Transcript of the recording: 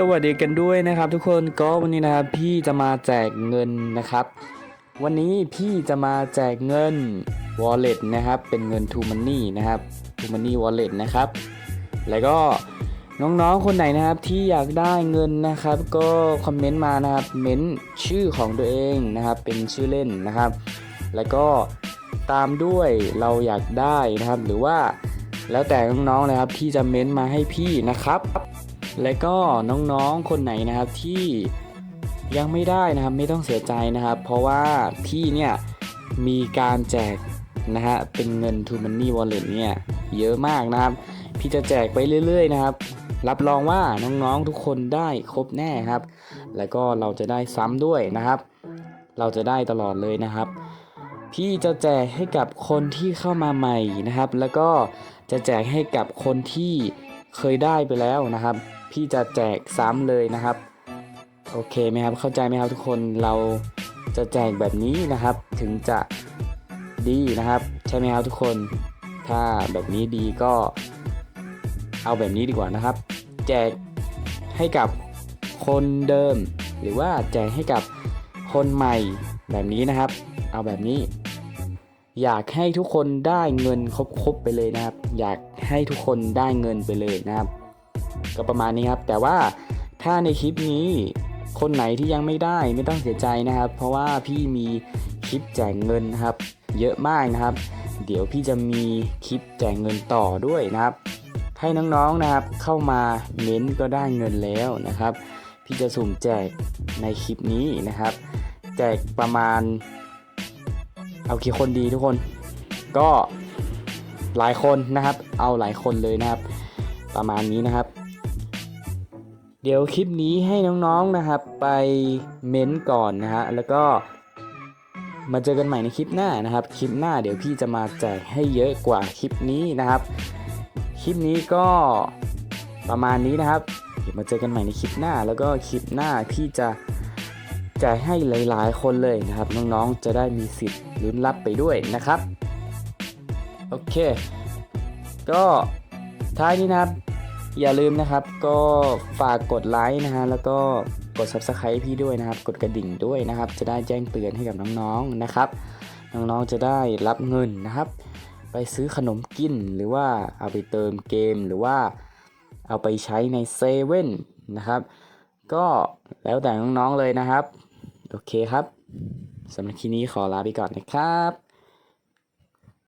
สวัสดีกันด้วยนะครับทุกคนก็วันนี้นะครับพี่จะมาแจกเงินนะครับ วันนี้พี่จะมาแจกเงิน wallet นะครับ เป็นเงิน to money นะครับ to money wallet นะครับ แล้วก็น้องๆคนไหนนะครับที่อยากได้เงินนะครับ ก็คอมเมนต์มานะครับเม้นชื่อของตัวเองนะครับ เป็นชื่อเล่นนะครับ แล้วก็ตามด้วยเราอยากได้นะครับ หรือว่าแล้วแต่น้องๆนะครับที่จะเม้นมาให้พี่นะครับ และก็น้องๆคนไหนนะครับที่ยังไม่ได้นะครับไม่ต้องเสียใจนะครับ เพราะว่าพี่เนี่ยมีการแจกนะฮะเป็นเงิน to money wallet เนี่ยเยอะมากนะครับ พี่จะแจกไปเรื่อย ๆ นะครับ รับรองว่าน้องๆทุกคนได้ครบแน่ครับ แล้วก็เราจะได้ซ้ำด้วยนะครับ เราจะได้ตลอดเลยนะครับ พี่จะแจกให้กับคนที่เข้ามาใหม่นะครับ แล้วก็จะแจกให้กับคนที่ เคยได้ไปแล้วนะครับ พี่จะแจกซ้ำเลยนะครับ โอเคไหมครับเข้าใจไหมครับทุกคนเราจะแจกแบบนี้นะครับ ถึงจะดีนะครับ ใช่ไหมครับทุกคนถ้าแบบนี้ดีก็เอาแบบนี้ดีกว่านะครับ แจกให้กับคนเดิม หรือว่าแจกให้กับคนใหม่แบบนี้นะครับ เอาแบบนี้ อยากให้ทุกคนได้เงินครบๆไปเลยนะครับ อยากให้ทุกคนได้เงินไปเลยนะครับ ก็ประมาณนี้ครับ แต่ว่าถ้าในคลิปนี้คนไหนที่ยังไม่ได้ไม่ต้องเสียใจนะครับ เพราะว่าพี่มีคลิปแจกเงินนะครับ เยอะมากนะครับ เดี๋ยวพี่จะมีคลิปแจกเงินต่อด้วยนะครับ ให้น้องๆนะครับเข้ามาเม้นก็ได้เงินแล้วนะครับ พี่จะสุ่มแจกในคลิปนี้นะครับ แจกประมาณ เอากี่คนดีทุกคน ก็หลายคนนะครับ เอาหลายคนเลยนะครับ ประมาณนี้นะครับ เดี๋ยวคลิปนี้ให้น้องๆนะครับ ไปเม้นต์ก่อนนะฮะแล้วก็มาเจอกันใหม่ในคลิปหน้านะครับ คลิปหน้าเดี๋ยวพี่จะมาแจกให้เยอะกว่าคลิปนี้นะครับ คลิปนี้ก็ประมาณนี้นะครับ เดี๋ยวมาเจอกันใหม่ในคลิปหน้า แล้วก็คลิปหน้าพี่จะ จกให้หลาย ๆ คนเลยนะครับ น้อง ๆ จะได้มีสิทธิ์ลุ้นรับไปด้วยนะครับ โอเค ก็ท้ายนี้นะครับ อย่าลืมนะครับ ก็ฝากกดไลค์นะฮะแล้วก็กด subscribe พี่ด้วยนะครับ กดกระดิ่งด้วยนะครับ จะได้แจ้งเตือนให้กับน้อง ๆ นะครับ น้อง ๆ จะได้รับเงินนะครับ ไปซื้อขนมกินหรือว่าเอาไปเติมเกมหรือว่าเอาไปใช้ในเซเว่นนะครับก็แล้วแต่น้อง ๆ เลยนะครับ โอเคครับสำหรับคลิปนี้ขอลาไปก่อนนะครับ